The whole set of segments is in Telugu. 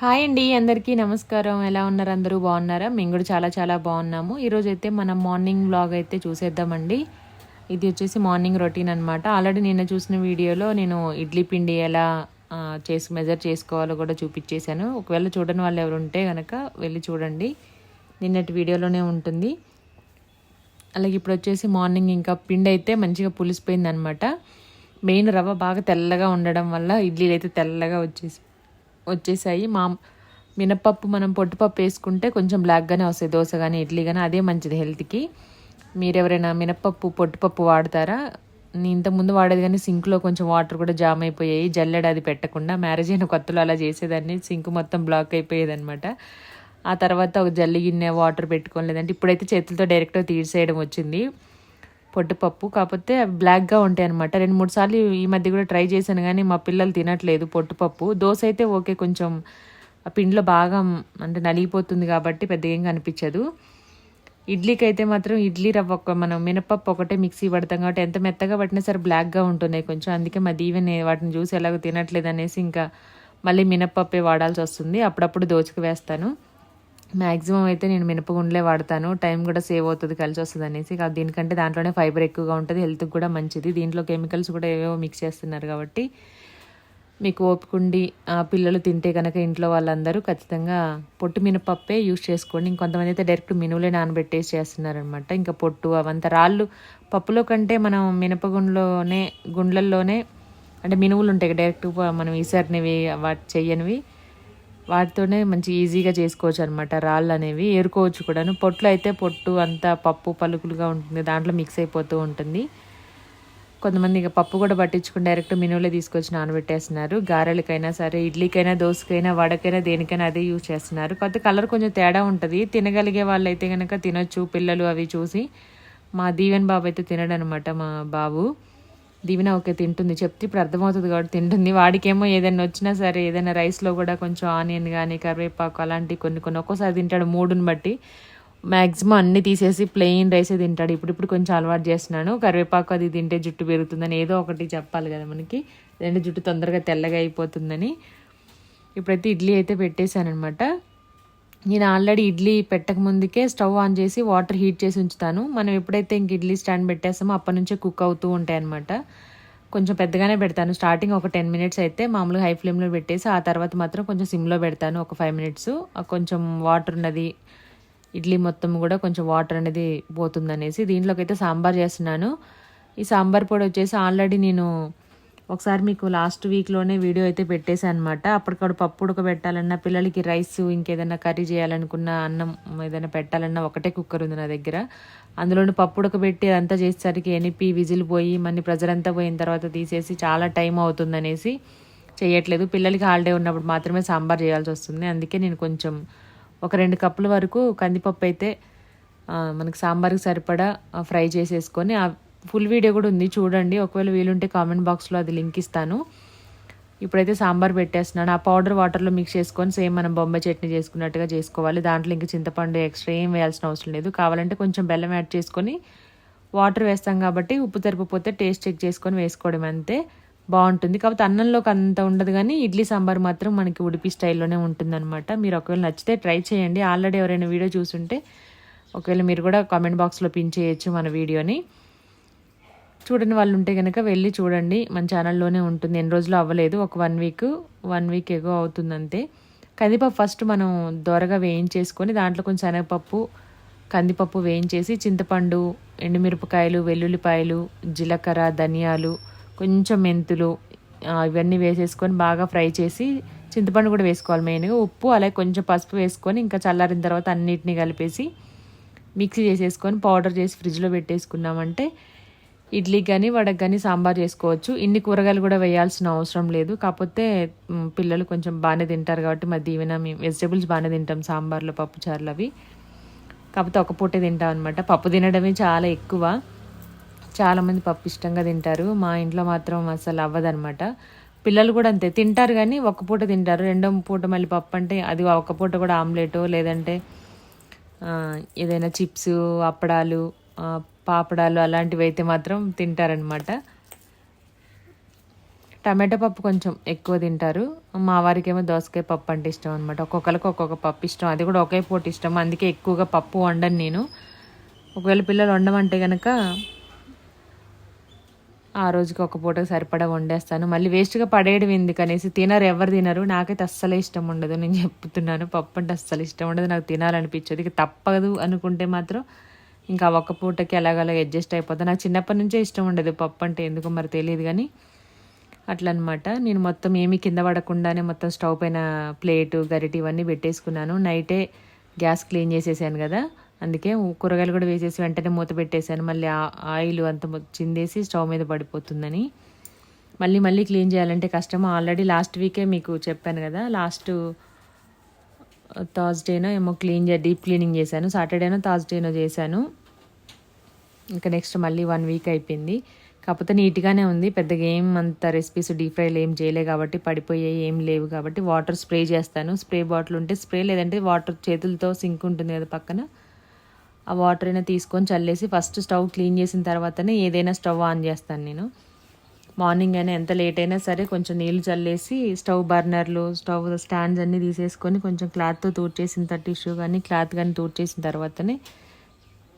హాయ్ అండి అందరికీ నమస్కారం. ఎలా ఉన్నారు? అందరూ బాగున్నారా? మేము కూడా చాలా చాలా బాగున్నాము. ఈరోజు అయితే మనం మార్నింగ్ బ్లాగ్ అయితే చూసేద్దామండి. ఇది వచ్చేసి మార్నింగ్ రొటీన్ అనమాట ఆల్రెడీ నిన్న చూసిన వీడియోలో నేను ఇడ్లీ పిండి ఎలా చేసి మెజర్ చేసుకోవాలో కూడా చూపించేశాను. ఒకవేళ చూడని వాళ్ళు ఎవరు ఉంటే కనుక వెళ్ళి చూడండి. నిన్నటి వీడియోలోనే ఉంటుంది. అలాగే ఇప్పుడు వచ్చేసి మార్నింగ్ ఇంకా పిండి అయితే మంచిగా పులిసిపోయింది అనమాట మెయిన్ రవ్వ బాగా తెల్లగా ఉండడం వల్ల ఇడ్లీలు అయితే తెల్లగా వచ్చేసి వచ్చేసాయి. మా మినపప్పు మనం పొట్టుపప్పు వేసుకుంటే కొంచెం బ్లాక్గానే వస్తాయి. దోశ కానీ ఇడ్లీ కానీ అదే మంచిది హెల్త్కి మీరు ఎవరైనా మినపప్పు పొట్టుపప్పు వాడతారా? నేను ఇంతకుముందు వాడేది కానీ సింక్లో కొంచెం వాటర్ కూడా జామ్ అయిపోయాయి. జల్లెడ అది పెట్టకుండా. మ్యారేజ్ అయిన కొత్తలో అలా చేసేదాన్ని. సింక్ మొత్తం బ్లాక్ అయిపోయేది అనమాట ఆ తర్వాత ఒక జల్లి గిన్నె వాటర్ పెట్టుకోలేదంటే ఇప్పుడైతే చేతులతో డైరెక్ట్గా తీసేయడం వచ్చింది. పొట్టుపప్పు కాకపోతే అవి బ్లాక్గా ఉంటాయి అనమాట రెండు మూడు సార్లు ఈ మధ్య కూడా ట్రై చేశాను కానీ మా పిల్లలు తినట్లేదు పొట్టుపప్పు. దోశ అయితే ఓకే కొంచెం ఆ పిండిలో బాగా అంటే నలిగిపోతుంది కాబట్టి పెద్దగా ఏం కనిపించదు. ఇడ్లీకి అయితే మాత్రం ఇడ్లీ రవ్వ ఒక మనం మినపప్పు ఒకటే మిక్సీ పడతాం కాబట్టి ఎంత మెత్తగా పట్టినా సరే బ్లాక్గా ఉంటున్నాయి కొంచెం. అందుకే మా దీవెన్ వాటిని చూసి ఎలాగో తినట్లేదు అనేసి ఇంకా మళ్ళీ మినపప్పే వాడాల్సి వస్తుంది. అప్పుడప్పుడు దోచకు వేస్తాను. మ్యాక్సిమం అయితే నేను మినపగుండలే వాడతాను. టైం కూడా సేవ్ అవుతుంది కలిసి వస్తుంది అనేసి. దీనికంటే దాంట్లోనే ఫైబర్ ఎక్కువగా ఉంటుంది హెల్త్కి కూడా మంచిది. దీంట్లో కెమికల్స్ కూడా ఏవేవో మిక్స్ చేస్తున్నారు కాబట్టి మీకు ఓపికండి ఆ, పిల్లలు తింటే కనుక ఇంట్లో వాళ్ళందరూ ఖచ్చితంగా పొట్టు మినపప్పే యూస్ చేసుకోండి. ఇంకొంతమంది అయితే డైరెక్ట్ మినువులే నానబెట్టేసి చేస్తున్నారనమాట ఇంకా పొట్టు అవంతా రాళ్ళు పప్పులో కంటే మనం మినపగుండ్లోనే గుండ్లల్లోనే అంటే మినువులు ఉంటాయి డైరెక్ట్ మనం ఈసారినవి వాటి చెయ్యనివి వాటితోనే మంచి ఈజీగా చేసుకోవచ్చు అనమాట రాళ్ళు అనేవి ఏరుకోవచ్చు కూడాను. పొట్లు అయితే పొట్టు అంతా పప్పు పలుకులుగా ఉంటుంది. దాంట్లో మిక్స్ అయిపోతూ ఉంటుంది. కొంతమంది ఇక పప్పు కూడా పట్టించుకుని డైరెక్ట్ మినువులే తీసుకొచ్చి నానబెట్టేస్తున్నారు. గారెలకైనా సరే ఇడ్లీకైనా దోశకైనా వడకైనా దేనికైనా అదే యూజ్ చేస్తున్నారు. కాకపోతే కలర్ కొంచెం తేడా ఉంటుంది. తినగలిగే వాళ్ళు అయితే కనుక తినొచ్చు. పిల్లలు అవి చూసి మా దీవెన్ బాబు అయితే తినడనమాట మా బాబు. దీవెన ఓకే తింటుంది. చెప్తే ఇప్పుడు అర్థమవుతుంది కాబట్టి తింటుంది. వాడికేమో ఏదైనా వచ్చినా సరే ఏదైనా రైస్లో కూడా కొంచెం ఆనియన్ కానీ కరివేపాకు అలాంటి కొన్ని కొన్ని ఒక్కోసారి తింటాడు మూడుని బట్టి. మ్యాక్సిమం అన్ని తీసేసి ప్లెయిన్ రైసే తింటాడు. ఇప్పుడు ఇప్పుడు కొంచెం అలవాటు చేస్తున్నాను. కరివేపాకు అది తింటే జుట్టు పెరుగుతుందని ఏదో ఒకటి చెప్పాలి కదా మనకి. లేదంటే జుట్టు తొందరగా తెల్లగా అయిపోతుందని. ఇప్పుడైతే ఇడ్లీ అయితే పెట్టేశాను అనమాట నేను ఆల్రెడీ ఇడ్లీ పెట్టక ముందుకే స్టవ్ ఆన్ చేసి వాటర్ హీట్ చేసి ఉంచుతాను. మనం ఎప్పుడైతే ఇంక ఇడ్లీ స్టాండ్ పెట్టేస్తామో అప్పటి నుంచే కుక్ అవుతూ ఉంటాయి అనమాట కొంచెం పెద్దగానే పెడతాను. స్టార్టింగ్ ఒక టెన్ మినిట్స్ అయితే మామూలుగా హై ఫ్లేమ్లో పెట్టేసి ఆ తర్వాత మాత్రం కొంచెం సిమ్లో పెడతాను ఒక ఫైవ్ మినిట్స్. కొంచెం వాటర్ ఉన్నది ఇడ్లీ మొత్తం కూడా కొంచెం వాటర్ అనేది పోతుందనేసి దీంట్లోకి అయితే సాంబార్ చేస్తున్నాను. ఈ సాంబార్ పొడి వచ్చేసి ఆల్రెడీ నేను ఒకసారి మీకు లాస్ట్ వీక్లోనే వీడియో అయితే పెట్టేశాను అనమాట అప్పటికప్పుడు పప్పు ఉడకబెట్టాలన్నా పిల్లలకి రైస్ ఇంకేదైనా కర్రీ చేయాలనుకున్న అన్నం ఏదైనా పెట్టాలన్నా ఒకటే కుక్కర్ ఉంది నా దగ్గర. అందులోని పప్పు ఉడకబెట్టి అదంతా చేసేసరికి ఎనిపి విజిల్ పోయి మళ్ళీ ప్రెజర్ అంతా పోయిన తర్వాత తీసేసి చాలా టైం అవుతుందనేసి చేయట్లేదు పిల్లలకి హాలిడే ఉన్నప్పుడు మాత్రమే సాంబార్ చేయాల్సి వస్తుంది. అందుకే నేను కొంచెం ఒక రెండు కప్పుల వరకు కందిపప్పు అయితే మనకు మనకి సాంబార్కి సరిపడా ఫ్రై చేసేసుకొని ఫుల్ వీడియో కూడా ఉంది చూడండి. ఒకవేళ వీలుంటే కామెంట్ బాక్స్లో అది లింక్ ఇస్తాను. ఇప్పుడైతే సాంబార్ పెట్టేస్తున్నాను. ఆ పౌడర్ వాటర్లో మిక్స్ చేసుకొని సేమ్ మనం బొంబాయి చట్నీ చేసుకున్నట్టుగా చేసుకోవాలి. దాంట్లో ఇంకా చింతపండు ఎక్స్ట్రా ఏం వేయాల్సిన అవసరం లేదు. కావాలంటే కొంచెం బెల్లం యాడ్ చేసుకొని వాటర్ వేస్తాం కాబట్టి ఉప్పు తరిపిపోతే టేస్ట్ చెక్ చేసుకొని వేసుకోవడం అంతే. బాగుంటుంది. కాకపోతే అన్నంలోకి అంత ఉండదు కానీ ఇడ్లీ సాంబార్ మాత్రం మనకి ఉడిపి స్టైల్లోనే ఉంటుందన్నమాట. మీరు ఒకవేళ నచ్చితే ట్రై చేయండి. ఆల్రెడీ ఎవరైనా వీడియో చూసుంటే ఒకవేళ మీరు కూడా కామెంట్ బాక్స్లో పిన్ చేయొచ్చు మన వీడియోని. చూడని వాళ్ళు ఉంటే కనుక వెళ్ళి చూడండి. మన ఛానల్లోనే ఉంటుంది. ఎన్ని రోజులు అవ్వలేదు. ఒక one week one week ago అవుతుంది అంతే కందిపప్పు ఫస్ట్ మనం దోరగా వేయించేసుకొని దాంట్లో కొంచెం శనగపప్పు కందిపప్పు వేయించేసి చింతపండు ఎండుమిరపకాయలు వెల్లుల్లిపాయలు జీలకర్ర ధనియాలు కొంచెం మెంతులు ఇవన్నీ వేసేసుకొని బాగా ఫ్రై చేసి చింతపండు కూడా వేసుకోవాలి మెయిన్గా. ఉప్పు అలాగే కొంచెం పసుపు వేసుకొని ఇంకా చల్లారిన తర్వాత అన్నిటినీ కలిపేసి మిక్సీ చేసేసుకొని పౌడర్ చేసి ఫ్రిడ్జ్లో పెట్టేసుకున్నామంటే ఇడ్లీ కానీ వడకు కానీ సాంబార్ చేసుకోవచ్చు. ఇన్ని కూరగాయలు కూడా వేయాల్సిన అవసరం లేదు. కాకపోతే పిల్లలు కొంచెం బాగానే తింటారు కాబట్టి మా దీవెన మేము వెజిటేబుల్స్ బాగానే తింటాం సాంబార్లో పప్పుచారులు అవి. కాకపోతే ఒక పూటే తింటాం అనమాట పప్పు తినడమే చాలా ఎక్కువ. చాలామంది పప్పు ఇష్టంగా తింటారు. మా ఇంట్లో మాత్రం అసలు అవ్వదనమాట పిల్లలు కూడా అంతే. తింటారు కానీ ఒక పూట తింటారు. రెండో పూట మళ్ళీ పప్పు అంటే అది ఒక పూట కూడా ఆమ్లెట్ లేదంటే ఏదైనా చిప్స్ అప్పడాలు పాపడాలు అలాంటివి అయితే మాత్రం తింటారనమాట టమాటో పప్పు కొంచెం ఎక్కువ తింటారు. మా వారికి ఏమో దోసకాయ పప్పు అంటే ఇష్టం అనమాట ఒక్కొక్కరికి ఒక్కొక్క పప్పు ఇష్టం. అది కూడా ఒకే పూట ఇష్టం. అందుకే ఎక్కువగా పప్పు వండను నేను. ఒకవేళ పిల్లలు వండమంటే కనుక ఆ రోజుకి ఒక పూటకి సరిపడా వండేస్తాను. మళ్ళీ వేస్ట్గా పడేయడం ఎందుకు అనేసి తినరు ఎవరు తినరు. నాకైతే అస్సలే ఇష్టం ఉండదు. నేను చెప్తున్నాను పప్పు అంటే అస్సలు ఇష్టం ఉండదు. నాకు తినాలనిపించదు. ఇక తప్పదు అనుకుంటే మాత్రం ఇంకా ఒక్క పూటకి ఎలాగలా అడ్జస్ట్ అయిపోతాను నాకు చిన్నప్పటి నుంచే ఇష్టం ఉండదు పప్పు అంటే ఎందుకో మరి తెలియదు కానీ అట్లా అనమాట నేను మొత్తం ఏమీ కింద పడకుండానే మొత్తం స్టవ్ పైన ప్లేటు గరిటి ఇవన్నీ పెట్టేసుకున్నాను. నైటే గ్యాస్ క్లీన్ చేసేసాను కదా. అందుకే కూరగాయలు కూడా వేసేసి వెంటనే మూత పెట్టేశాను. మళ్ళీ ఆయిల్ అంత చిందేసి స్టవ్ మీద పడిపోతుందని. మళ్ళీ మళ్ళీ క్లీన్ చేయాలంటే కష్టం. ఆల్రెడీ లాస్ట్ వీకే మీకు చెప్పాను కదా. లాస్ట్ థర్స్డేనో ఏమో క్లీన్ చే డీప్ క్లీనింగ్ చేశాను. సాటర్డేనో థర్స్డేనో చేశాను. ఇంకా నెక్స్ట్ మళ్ళీ వన్ వీక్ అయిపోయింది. కాకపోతే నీట్గానే ఉంది. పెద్దగా ఏం అంత రెసిపీస్ డీప్ ఫ్రైలు ఏం చేయలే కాబట్టి పడిపోయాయి ఏం లేవు కాబట్టి వాటర్ స్ప్రే చేస్తాను. స్ప్రే బాటిల్ ఉంటే స్ప్రే లేదంటే వాటర్ చేతులతో సింక్ ఉంటుంది కదా పక్కన. ఆ వాటర్ అయినా తీసుకొని చల్లేసి ఫస్ట్ స్టవ్ క్లీన్ చేసిన తర్వాతనే ఏదైనా స్టవ్ ఆన్ చేస్తాను నేను. మార్నింగ్ అయినా ఎంత లేట్ అయినా సరే కొంచెం నీళ్ళు చల్లేసి స్టవ్ బర్నర్లు స్టవ్ స్టాండ్స్ అన్నీ తీసేసుకొని కొంచెం క్లాత్తో తూడ్చేసిన టిష్యూ కానీ క్లాత్ కానీ తూర్చేసిన తర్వాతనే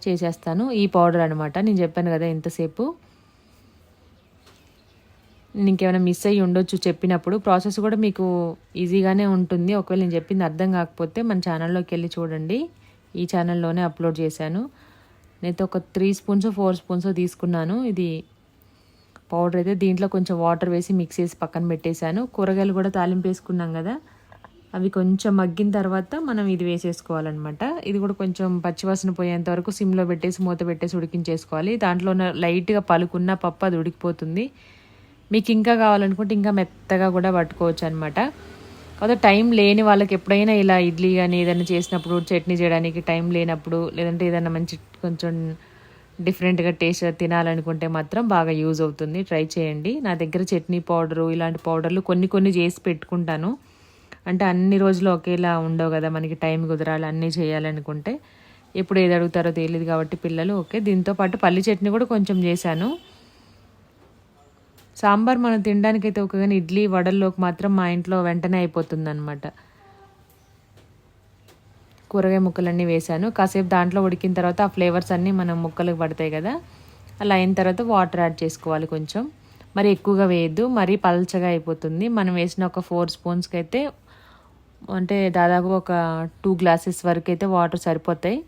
చేసేస్తాను. ఈ పౌడర్ అనమాట నేను చెప్పాను కదా ఇంతసేపు. ఇంకేమైనా మిస్ అయ్యి ఉండొచ్చు చెప్పినప్పుడు. ప్రాసెస్ కూడా మీకు ఈజీగానే ఉంటుంది. ఒకవేళ నేను చెప్పింది అర్థం కాకపోతే మన ఛానల్లోకి వెళ్ళి చూడండి. ఈ ఛానల్లోనే అప్లోడ్ చేశాను. నేనైతే ఒక త్రీ స్పూన్స్ ఫోర్ స్పూన్స్ తీసుకున్నాను. ఇది పౌడర్ అయితే దీంట్లో కొంచెం వాటర్ వేసి మిక్స్ చేసి పక్కన పెట్టేశాను. కూరగాయలు కూడా తాలింపు వేసుకున్నాం కదా. అవి కొంచెం మగ్గిన తర్వాత మనం ఇది వేసేసుకోవాలన్నమాట. ఇది కూడా కొంచెం పచ్చివాసన పోయేంత వరకు సిమ్లో పెట్టేసి మూత పెట్టేసి ఉడికించేసుకోవాలి. దాంట్లో లైట్గా పలుకున్న పప్పు అది ఉడికిపోతుంది. మీకు ఇంకా కావాలనుకుంటే ఇంకా మెత్తగా కూడా పట్టుకోవచ్చు అనమాట కాకపోతే టైం లేని వాళ్ళకి ఎప్పుడైనా ఇలా ఇడ్లీ కానీ ఏదైనా చేసినప్పుడు చట్నీ చేయడానికి టైం లేనప్పుడు లేదంటే ఏదైనా మంచి కొంచెం డిఫరెంట్గా టేస్ట్ తినాలనుకుంటే మాత్రం బాగా యూజ్ అవుతుంది. ట్రై చేయండి. నా దగ్గర చట్నీ పౌడరు ఇలాంటి పౌడర్లు కొన్ని కొన్ని చేసి పెట్టుకుంటాను. అంటే అన్ని రోజులు ఒకేలా ఉండవు కదా మనకి టైం కుదరాలి అన్నీ చేయాలనుకుంటే. ఎప్పుడు ఏది అడుగుతారో తెలియదు కాబట్టి పిల్లలు ఓకే. దీంతో పాటు పల్లి చట్నీ కూడా కొంచెం చేశాను. సాంబార్ మనం తినడానికైతే ఒక కానీ ఇడ్లీ వడల్లోకి మాత్రం మా ఇంట్లో వెంటనే అయిపోతుంది అనమాట కూరగాయ ముక్కలన్నీ వేసాను కాసేపు దాంట్లో ఉడికిన తర్వాత ఆ ఫ్లేవర్స్ అన్నీ మనం ముక్కలకు పడతాయి కదా. అలా అయిన తర్వాత వాటర్ యాడ్ చేసుకోవాలి కొంచెం. మరి ఎక్కువగా వేయద్దు. మరీ పల్చగా అయిపోతుంది. మనం వేసిన ఒక ఫోర్ స్పూన్స్కి అయితే అంటే దాదాపు ఒక టూ గ్లాసెస్ వరకు అయితే వాటర్ సరిపోతాయి.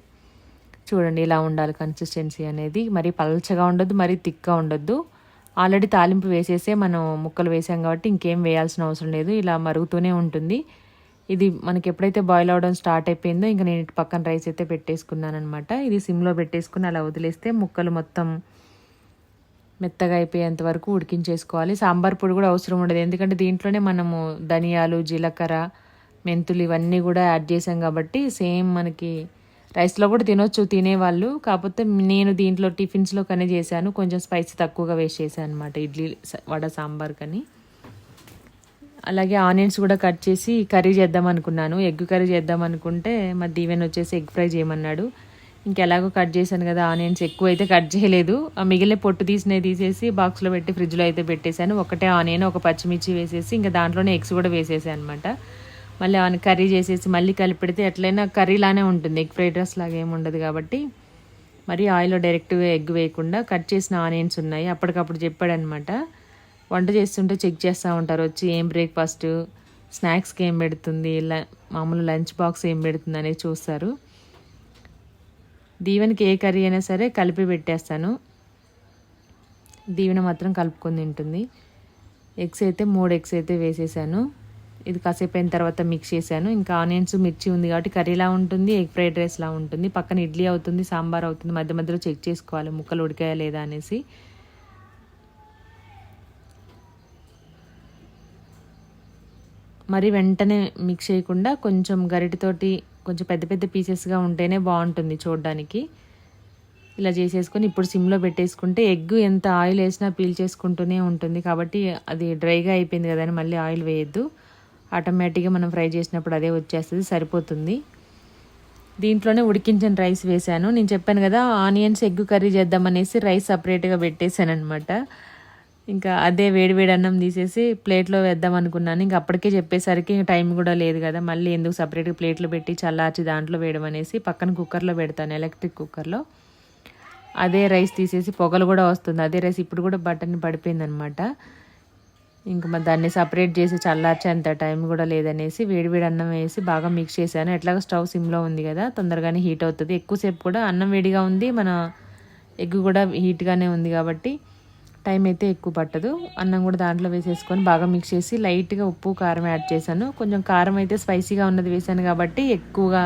చూడండి ఇలా ఉండాలి కన్సిస్టెన్సీ అనేది. మరీ పల్చగా ఉండొద్దు మరీ థిక్గా ఉండొద్దు. ఆల్రెడీ తాలింపు వేసేసే మనం ముక్కలు వేసాం కాబట్టి ఇంకేం వేయాల్సిన అవసరం లేదు. ఇలా మరుగుతూనే ఉంటుంది. ఇది మనకి ఎప్పుడైతే బాయిల్ అవ్వడం స్టార్ట్ అయిపోయిందో ఇంకా నేను పక్కన రైస్ అయితే పెట్టేసుకున్నాను అనమాట ఇది సిమ్లో పెట్టేసుకుని అలా వదిలేస్తే ముక్కలు మొత్తం మెత్తగా అయిపోయేంత వరకు ఉడికించేసుకోవాలి. సాంబార్ పొడి కూడా అవసరం ఉండదు. ఎందుకంటే దీంట్లోనే మనము ధనియాలు జీలకర్ర మెంతులు ఇవన్నీ కూడా యాడ్ చేసాం కాబట్టి సేమ్ మనకి రైస్లో కూడా తినొచ్చు తినేవాళ్ళు. కాకపోతే నేను దీంట్లో టిఫిన్స్లో కానీ చేశాను. కొంచెం స్పైసీ తక్కువగా వేస్ట్ చేశాను అనమాట ఇడ్లీ వడ సాంబార్ కానీ. అలాగే ఆనియన్స్ కూడా కట్ చేసి కర్రీ చేద్దాం అనుకున్నాను. ఎగ్ కర్రీ చేద్దాం అనుకుంటే మా దీవెన్ వచ్చేసి ఎగ్ ఫ్రై చేయమన్నాడు. ఇంకెలాగో కట్ చేశాను కదా ఆనియన్స్ ఎక్కువ అయితే కట్ చేయలేదు. ఆ మిగిలిన పొట్టు తీసినవి తీసేసి బాక్స్లో పెట్టి ఫ్రిడ్జ్లో అయితే పెట్టేశాను. ఒకటే ఆనియన్ ఒక పచ్చిమిర్చి వేసేసి ఇంకా దాంట్లోనే ఎగ్స్ కూడా వేసేసాను అనమాట మళ్ళీ ఆన్ కర్రీ చేసేసి మళ్ళీ కలిపెడితే ఎట్లయినా కర్రీలానే ఉంటుంది. ఎగ్ ఫ్రైడ్ రైస్ లాగా ఏమి ఉండదు కాబట్టి. మరి ఆయిల్లో డైరెక్ట్గా ఎగ్ వేయకుండా కట్ చేసిన ఆనియన్స్ ఉన్నాయి. అప్పటికప్పుడు చెప్పాడనమాట వంట చేస్తుంటే చెక్ చేస్తూ ఉంటారు. వచ్చి ఏం బ్రేక్ఫాస్ట్ స్నాక్స్కి ఏం పెడుతుంది? మామూలు లంచ్ బాక్స్ ఏం పెడుతుంది అనేది చూస్తారు. దీవెనకి ఏ కర్రీ అయినా సరే కలిపి పెట్టేస్తాను. దీవెన మాత్రం కలుపుకొని తింటుంది. ఎగ్స్ అయితే మూడు ఎగ్స్ అయితే వేసేసాను. ఇది కాసేపు అయిన తర్వాత మిక్స్ చేశాను. ఇంకా ఆనియన్స్ మిర్చి ఉంది కాబట్టి కర్రీలా ఉంటుంది ఎగ్ ఫ్రైడ్ రైస్లా ఉంటుంది. పక్కన ఇడ్లీ అవుతుంది సాంబార్ అవుతుంది. మధ్య మధ్యలో చెక్ చేసుకోవాలి ముక్కలు ఉడికాయా లేదా అనేసి. మరి వెంటనే మిక్స్ చేయకుండా కొంచెం గరిటితోటి కొంచెం పెద్ద పెద్ద పీసెస్గా ఉంటేనే బాగుంటుంది చూడడానికి. ఇలా చేసేసుకొని ఇప్పుడు సిమ్లో పెట్టేసుకుంటే ఎగ్ ఎంత ఆయిల్ వేసినా పీల్ చేసుకుంటూనే ఉంటుంది కాబట్టి అది డ్రైగా అయిపోయింది కదని మళ్ళీ ఆయిల్ వేయద్దు. ఆటోమేటిక్గా మనం ఫ్రై చేసినప్పుడు అదే వచ్చేస్తుంది సరిపోతుంది. దీంట్లోనే ఉడికించిన రైస్ వేసాను నేను చెప్పాను కదా ఆనియన్స్ ఎగ్ కర్రీ చేద్దామనేసి రైస్ సపరేట్గా పెట్టేశాను అనమాట ఇంకా అదే వేడివేడి అన్నం తీసేసి ప్లేట్లో వేద్దాం అనుకున్నాను. ఇంకా అప్పటికే చెప్పేసరికి ఇంకా టైం కూడా లేదు కదా. మళ్ళీ ఎందుకు సపరేట్గా ప్లేట్లో పెట్టి చల్లార్చి దాంట్లో వేయడం అనేసి పక్కన కుక్కర్లో పెడతాను ఎలక్ట్రిక్ కుక్కర్లో. అదే రైస్ తీసేసి పొగలు కూడా వస్తుంది. అదే రైస్ ఇప్పుడు కూడా బటన్ పడిపోయింది అనమాట ఇంకా మరి దాన్ని సపరేట్ చేసి చల్లార్చేంత టైం కూడా లేదనేసి వేడివేడి అన్నం వేసి బాగా మిక్స్ చేశాను. ఎట్లాగో స్టవ్ సిమ్లో ఉంది కదా తొందరగానే హీట్ అవుతుంది. ఎక్కువసేపు కూడా అన్నం వేడిగా ఉంది. మన ఎగ్ కూడా హీట్గానే ఉంది కాబట్టి టైం అయితే ఎక్కువ పట్టదు. అన్నం కూడా దాంట్లో వేసేసుకొని బాగా మిక్స్ చేసి లైట్గా ఉప్పు కారం యాడ్ చేశాను. కొంచెం కారం అయితే స్పైసీగా ఉన్నది వేసాను కాబట్టి ఎక్కువగా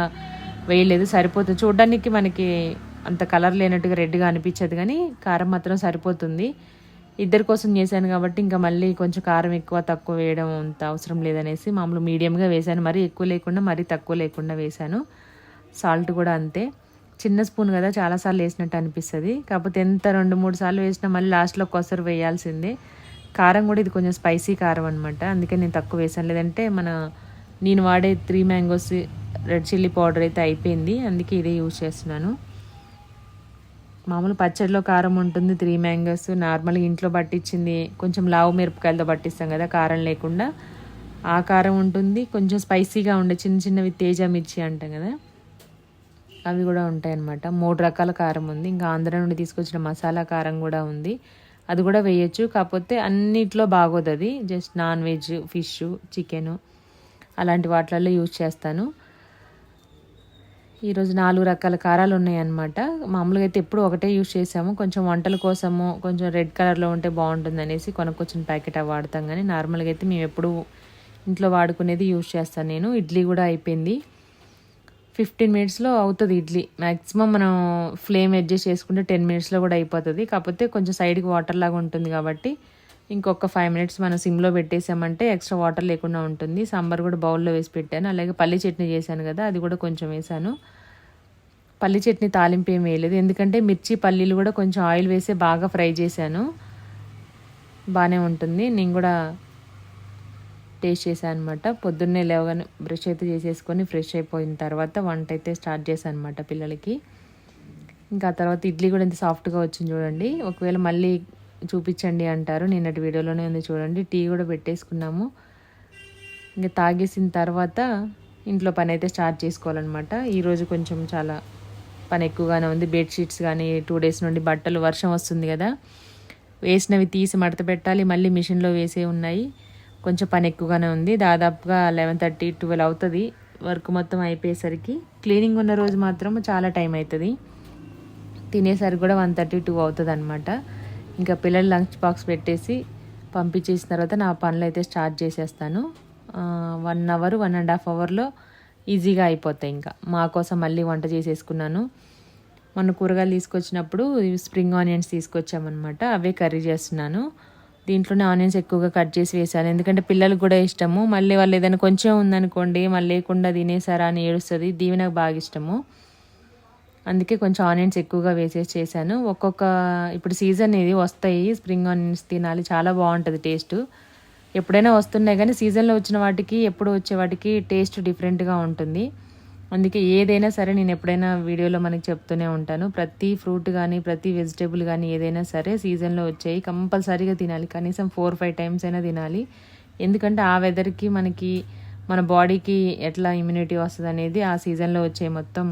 వేయలేదు. సరిపోతుంది. చూడడానికి మనకి అంత కలర్ లేనట్టుగా రెడ్గా అనిపించదు కానీ కారం మాత్రం సరిపోతుంది. ఇద్దరి కోసం చేశాను కాబట్టి ఇంకా మళ్ళీ కొంచెం కారం ఎక్కువ తక్కువ వేయడం అంత అవసరం లేదనేసి మామూలు మీడియంగా వేశాను. మరీ ఎక్కువ లేకుండా మరీ తక్కువ లేకుండా వేశాను. సాల్ట్ కూడా అంతే. చిన్న స్పూన్ కదా చాలాసార్లు వేసినట్టు అనిపిస్తుంది. కాకపోతే ఎంత రెండు మూడు సార్లు వేసినా మళ్ళీ లాస్ట్లో కొసరు వేయాల్సిందే. కారం కూడా ఇది కొంచెం స్పైసీ కారం అనమాట అందుకే నేను తక్కువ వేసాను. లేదంటే మన నేను వాడే three mangoes red chilli powder అయితే అయిపోయింది. అందుకే ఇదే యూజ్ చేస్తున్నాను. మామూలు పచ్చడిలో కారం ఉంటుంది త్రీ మ్యాంగోస్ నార్మల్గా ఇంట్లో పట్టించింది కొంచెం లావు మిరపకాయలతో పట్టిస్తాం కదా కారం లేకుండా. ఆ కారం ఉంటుంది. కొంచెం స్పైసీగా ఉండే చిన్న చిన్నవి తేజ మిర్చి అంటాం కదా. అవి కూడా ఉంటాయి అన్నమాట మూడు రకాల కారం ఉంది. ఇంకా ఆంధ్ర నుండి తీసుకొచ్చిన మసాలా కారం కూడా ఉంది. అది కూడా వేయచ్చు. కాకపోతే అన్నిట్లో బాగోదు అది. Just non veg fish chicken అలాంటి వాటిలలో యూజ్ చేస్తాను. ఈరోజు నాలుగు రకాల కారాలు ఉన్నాయన్నమాట. మామూలుగా అయితే ఎప్పుడు ఒకటే యూజ్ చేసాము. కొంచెం వంటల కోసము కొంచెం రెడ్ కలర్లో ఉంటే బాగుంటుంది అనేసి కొనుక్కొచ్చిన ప్యాకెట్ అవి వాడతాం. కానీ నార్మల్గా అయితే మేము ఎప్పుడు ఇంట్లో వాడుకునేది యూజ్ చేస్తాను నేను. ఇడ్లీ కూడా అయిపోయింది. ఫిఫ్టీన్ మినిట్స్లో అవుతుంది ఇడ్లీ. మ్యాక్సిమం మనం ఫ్లేమ్ అడ్జస్ట్ చేసుకుంటే టెన్ మినిట్స్లో కూడా అయిపోతుంది. కాకపోతే కొంచెం సైడ్కి వాటర్ లాగా ఉంటుంది కాబట్టి ఇంకొక ఫైవ్ మినిట్స్ మనం సిమ్లో పెట్టేసామంటే ఎక్స్ట్రా వాటర్ లేకుండా ఉంటుంది. సాంబార్ కూడా బౌల్లో వేసి పెట్టాను. అలాగే పల్లి చట్నీ చేశాను కదా అది కూడా కొంచెం వేసాను. పల్లి చట్నీ తాలింపు ఏం వేయలేదు. ఎందుకంటే మిర్చి పల్లీలు కూడా కొంచెం ఆయిల్ వేసి బాగా ఫ్రై చేశాను. బాగానే ఉంటుంది. నేను కూడా టేస్ట్ చేశాను అనమాట పొద్దున్నే లేవగానే బ్రష్ అయితే చేసేసుకొని ఫ్రెష్ అయిపోయిన తర్వాత వంట అయితే స్టార్ట్ చేశాను అనమాట పిల్లలకి. ఇంకా ఆ తర్వాత ఇడ్లీ కూడా ఎంత సాఫ్ట్గా వచ్చింది చూడండి. ఒకవేళ మళ్ళీ చూపించండి అంటారు. నిన్నటి వీడియోలోనే ఉంది చూడండి. టీ కూడా పెట్టేసుకున్నాము. ఇంకా తాగేసిన తర్వాత ఇంట్లో పని అయితే స్టార్ట్ చేసుకోవాలన్నమాట. ఈరోజు కొంచెం చాలా పని ఎక్కువగానే ఉంది. బెడ్షీట్స్ కానీ టూ డేస్ నుండి బట్టలు వర్షం వస్తుంది కదా. వేసినవి తీసి మడత పెట్టాలి. మళ్ళీ మిషన్లో వేసే ఉన్నాయి. కొంచెం పని ఎక్కువగానే ఉంది. దాదాపుగా లెవెన్ థర్టీ ట్వెల్వ్ అవుతుంది. వర్క్ మొత్తం అయిపోయేసరికి క్లీనింగ్ ఉన్న రోజు మాత్రం చాలా టైం అవుతుంది తినేసరికి కూడా వన్ థర్టీ టూ అవుతుంది అనమాట ఇంకా పిల్లలు లంచ్ బాక్స్ పెట్టేసి పంపించేసిన తర్వాత నా పనులు అయితే స్టార్ట్ చేసేస్తాను. One hour one and half అవర్లో ఈజీగా అయిపోతాయి ఇంకా. మా కోసం మళ్ళీ వంట చేసేసుకున్నాను. మొన్న కూరగాయలు తీసుకొచ్చినప్పుడు స్ప్రింగ్ ఆనియన్స్ తీసుకొచ్చామన్నమాట. అవే కర్రీ చేస్తున్నాను. దీంట్లోనే ఆనియన్స్ ఎక్కువగా కట్ చేసి వేసాను ఎందుకంటే పిల్లలకు కూడా ఇష్టము. మళ్ళీ వాళ్ళు ఏదైనా కొంచెం ఉందనుకోండి మళ్ళీ లేకుండా తినేసారా అని ఏడుస్తుంది. దీవి నాకు బాగా ఇష్టము. అందుకే కొంచెం ఆనియన్స్ ఎక్కువగా వేసేసి చేశాను. ఒక్కొక్క ఇప్పుడు సీజన్ ఇది వస్తాయి. స్ప్రింగ్ ఆనియన్స్ తినాలి. చాలా బాగుంటుంది టేస్ట్. ఎప్పుడైనా వస్తున్నాయి కానీ సీజన్లో వచ్చిన వాటికి ఎప్పుడు వచ్చే వాటికి టేస్ట్ డిఫరెంట్గా ఉంటుంది. అందుకే ఏదైనా సరే నేను ఎప్పుడైనా వీడియోలో మనకి చెప్తూనే ఉంటాను. ప్రతి ఫ్రూట్ కానీ ప్రతి వెజిటేబుల్ కానీ ఏదైనా సరే సీజన్లో వచ్చాయి. కంపల్సరీగా తినాలి. కనీసం ఫోర్ ఫైవ్ టైమ్స్ అయినా తినాలి. ఎందుకంటే ఆ వెదర్కి మనకి మన బాడీకి ఎట్లా ఇమ్యూనిటీ వస్తుంది అనేది ఆ సీజన్లో వచ్చే మొత్తం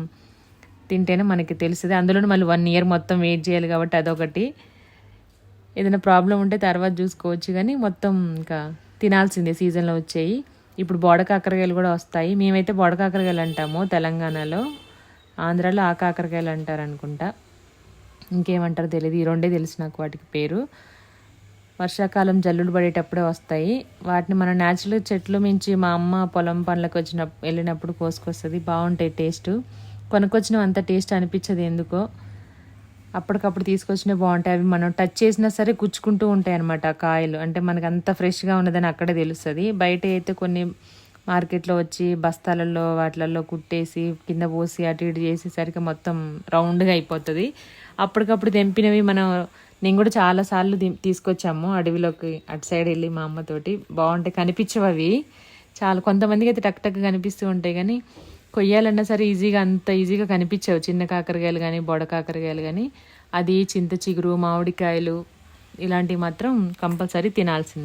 తింటేనే మనకి తెలుస్తుంది. అందులో మళ్ళీ వన్ ఇయర్ మొత్తం వెయిట్ చేయాలి కాబట్టి అదొకటి. ఏదైనా ప్రాబ్లం ఉంటే తర్వాత చూసుకోవచ్చు కానీ మొత్తం ఇంకా తినాల్సిందే సీజన్లో వచ్చేవి ఇప్పుడు బోడ కాకరకాయలు కూడా వస్తాయి. మేమైతే బోడ కాకరకాయలు అంటాము తెలంగాణలో. ఆంధ్రాలో ఆ కాకరకాయలు అంటారు అనుకుంటా ఇంకేమంటారు తెలియదు ఈ రెండే తెలుసు నాకు వాటికి పేరు. వర్షాకాలం జల్లులు పడేటప్పుడే వస్తాయి. వాటిని మన న్యాచురల్ చెట్లు మించి మా అమ్మ పొలం పనులకు వచ్చిన వెళ్ళినప్పుడు కోసుకొస్తుంది. బాగుంటాయి టేస్ట్. కొనుక్కొచ్చినవి అంత టేస్ట్ అనిపించదు ఎందుకో. అప్పటికప్పుడు తీసుకొచ్చినవి బాగుంటాయి. అవి మనం టచ్ చేసినా సరే గుచ్చుకుంటూ ఉంటాయి అనమాట ఆ కాయలు. అంటే మనకు అంత ఫ్రెష్గా ఉన్నదని అక్కడే తెలుస్తుంది. బయట అయితే కొన్ని మార్కెట్లో వచ్చి బస్తాలలో వాటిలలో కుట్టేసి కింద పోసి అటు ఇటు చేసేసరికి మొత్తం రౌండ్గా అయిపోతుంది. అప్పటికప్పుడు తెంపినవి మనం నేను కూడా చాలాసార్లు తీసుకొచ్చాము అడవిలోకి. అటు సైడ్ వెళ్ళి మా అమ్మతోటి బాగుంటాయి. కనిపించవు అవి చాలా కొంతమందికి అయితే టక్ టక్ కనిపిస్తూ ఉంటాయి కానీ కొయ్యాలన్నా సరే ఈజీగా అంత ఈజీగా కనిపించవు. చిన్న కాకరకాయలు కానీ బొడ కాకరకాయలు కానీ అది చింత చిగురు మామిడికాయలు ఇలాంటివి మాత్రం కంపల్సరీ తినాల్సింది.